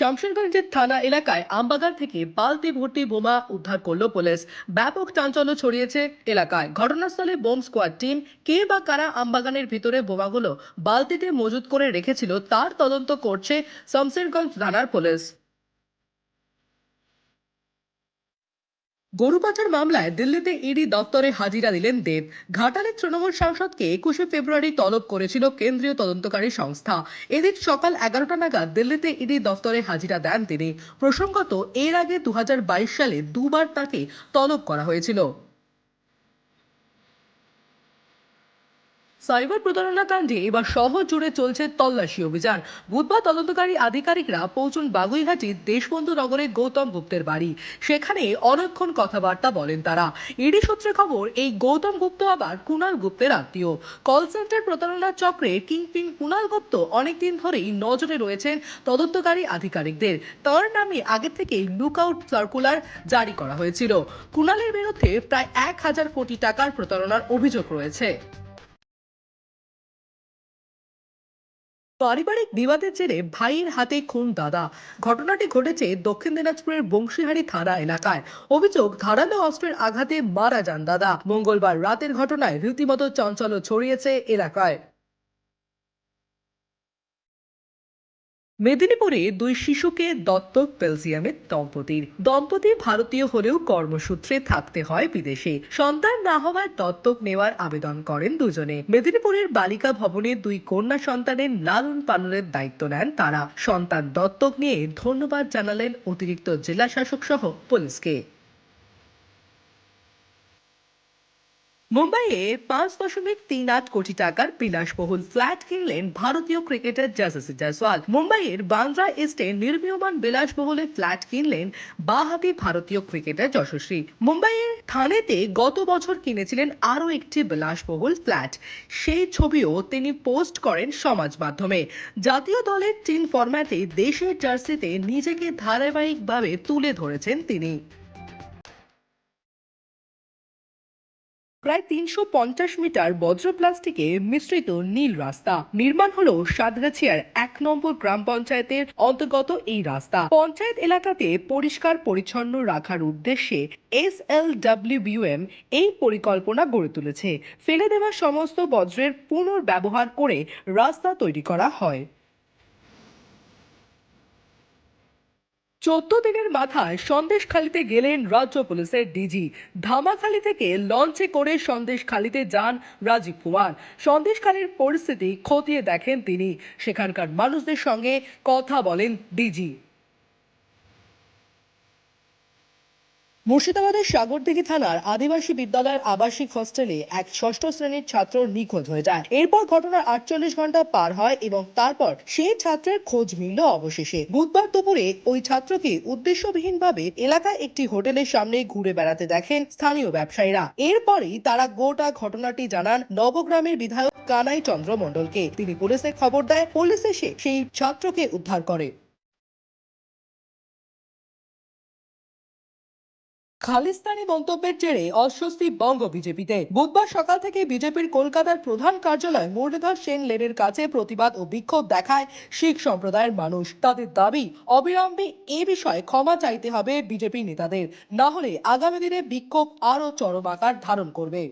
শামশেরগঞ্জের থানা এলাকায় আমবাগান থেকে বালতি ভর্তি বোমা উদ্ধার করল পুলিশ। ব্যাপক চাঞ্চল্য ছড়িয়েছে এলাকায়। ঘটনাস্থলে বোম স্কোয়াড টিম কে বা কারা আমবাগানের ভিতরে বোমাগুলো বালতিতে মজুত করে রেখেছিল তার তদন্ত করছে শামশেরগঞ্জ থানার পুলিশ। গরু পাচার মামলায় দিল্লিতে ইডি দপ্তরে হাজিরা দিলেন দেব। ঘাটালের তৃণমূল সাংসদকে একুশে ফেব্রুয়ারি তলব করেছিল কেন্দ্রীয় তদন্তকারী সংস্থা। এদিন সকাল এগারোটা নাগাদ দিল্লিতে ইডি দপ্তরে হাজিরা দেন তিনি। প্রসঙ্গত, এর আগে দু হাজার বাইশ সালে দুবার তাকে তলব করা হয়েছিল। সাইবার প্রতারণা কাণ্ডে এবার শহর জুড়ে চলছে তল্লাশি অভিযান। বুধবার তদন্তকারী আধিকারিকরা পৌঁছন বাগুইহাটির দেশবন্ধু নগরে গৌতম গুপ্তের বাড়ি। সেখানে অনেকক্ষণ কথাবার্তা বলেন তারা। ইডি সূত্রে খবর, এই গৌতম গুপ্ত আবার কুণাল গুপ্তের আত্মীয়। কল সেন্টার প্রতারণা চক্রে কিংপিং কুণাল গুপ্ত অনেকদিন ধরেই নজরে রয়েছেন তদন্তকারী আধিকারিকদের। তার নামে আগে থেকেই লুকআউট সার্কুলার জারি করা হয়েছিল। কুণালের বিরুদ্ধে প্রায় এক হাজার কোটি টাকার প্রতারণার অভিযোগ রয়েছে। পারিবারিক বিবাদের জেরে ভাইয়ের হাতে খুন দাদা। ঘটনাটি ঘটেছে দক্ষিণ দিনাজপুরের বংশীহারি থানা এলাকায়। অভিযোগ, ধারালো অস্ত্রের আঘাতে মারা যান দাদা। মঙ্গলবার রাতের ঘটনায় রীতিমতো চঞ্চল ছড়িয়েছে এলাকায়। মেদিনীপুরে দুই শিশুকে দত্তক বেলজিয়ামের দম্পতির। দম্পতি ভারতীয় হলেও কর্মসূত্রে থাকতে হয় বিদেশে। সন্তান না হওয়ায় দত্তক নেওয়ার আবেদন করেন দুজনে। মেদিনীপুরের বালিকা ভবনে দুই কন্যা সন্তানের লালন পালনের দায়িত্ব নেন তারা। সন্তান দত্তক নিয়ে ধন্যবাদ জানালেন অতিরিক্ত জেলা শাসক সহ পুলিশকে। মুম্বাইয়ে পাঁচ দশমিক তিন আট কোটি টাকার বিলাসবহুল ফ্ল্যাট কিনলেন ভারতীয় ক্রিকেটার যশস্বী জয়সওয়াল। মুম্বাইয়ের বান্দ্রা ইস্টে নির্মীয়মান বিলাসবহুলে ফ্ল্যাট কিনলেন বাহাতি ভারতীয় ক্রিকেটার যশস্বী। মুম্বাইয়ের থানেতে গত বছর কিনেছিলেন আরও একটি বিলাসবহুল ফ্ল্যাট। সেই ছবিও তিনি পোস্ট করেন সমাজ মাধ্যমে। জাতীয় দলের তিন ফরম্যাটে দেশের জার্সিতে নিজেকে ধারাবাহিকভাবে তুলে ধরেছেন তিনি। প্রায় তিনশো পঞ্চাশ মিটার বজ্র প্লাস্টিকে মিশ্রিত নীল রাস্তা। নির্মাণ হলো সাতগাছিয়ার এক নম্বর গ্রাম পঞ্চায়েতের অন্তর্গত এই রাস্তা। পঞ্চায়েত এলাকাতে পরিষ্কার পরিচ্ছন্ন রাখার উদ্দেশ্যে এস এল এই পরিকল্পনা গড়ে তুলেছে। ফেলে দেওয়া সমস্ত বজ্রের পুনর্ব্যবহার করে রাস্তা তৈরি করা হয়। চোদ্দ দিনের মাথায় সন্দেশখালিতে গেলেন রাজ্য পুলিশের ডিজি। ধামাখালি থেকে লঞ্চে করে সন্দেশখালিতে যান রাজীব কুমার। সন্দেশখালির পরিস্থিতি খতিয়ে দেখেন তিনি। সেখানকার মানুষদের সঙ্গে কথা বলেন ডিজি। মুর্শিদাবাদের সাগরদিঘি থানার আদিবাসী বিদ্যালয়ের আবাসিক হোস্টেলে এক ষষ্ঠ শ্রেণির ছাত্র নিখোঁজ হয়ে যায়। এরপর ঘটনার আটচল্লিশ ঘণ্টা পার হয় এবং তারপর সেই ছাত্রের খোঁজ মিলল অবশেষে। বুধবার দুপুরে ওই ছাত্রকে উদ্দেশ্যবিহীনভাবে এলাকায় একটি হোটেলের সামনে ঘুরে বেড়াতে দেখেন স্থানীয় ব্যবসায়ীরা। এরপরেই তারা গোটা ঘটনাটি জানান নবগ্রামের বিধায়ক কানাই চন্দ্র মণ্ডলকে। তিনি পুলিশে খবর দেয়, পুলিশ এসে সেই ছাত্রকে উদ্ধার করে। খালিস্তানি মন্তব্যের জেরে অস্বস্তি বঙ্গ বিজেপিতে। বুধবার সকাল থেকে বিজেপির কলকাতার প্রধান কার্যালয় মুরলীধর সেন লেনের কাছে প্রতিবাদ ও বিক্ষোভ দেখায় শিখ সম্প্রদায়ের মানুষ। তাদের দাবি, অবিলম্বে এ বিষয়ে ক্ষমা চাইতে হবে বিজেপি নেতাদের। না হলে আগামী দিনে বিক্ষোভ আরও চরম আকার ধারণ করবে।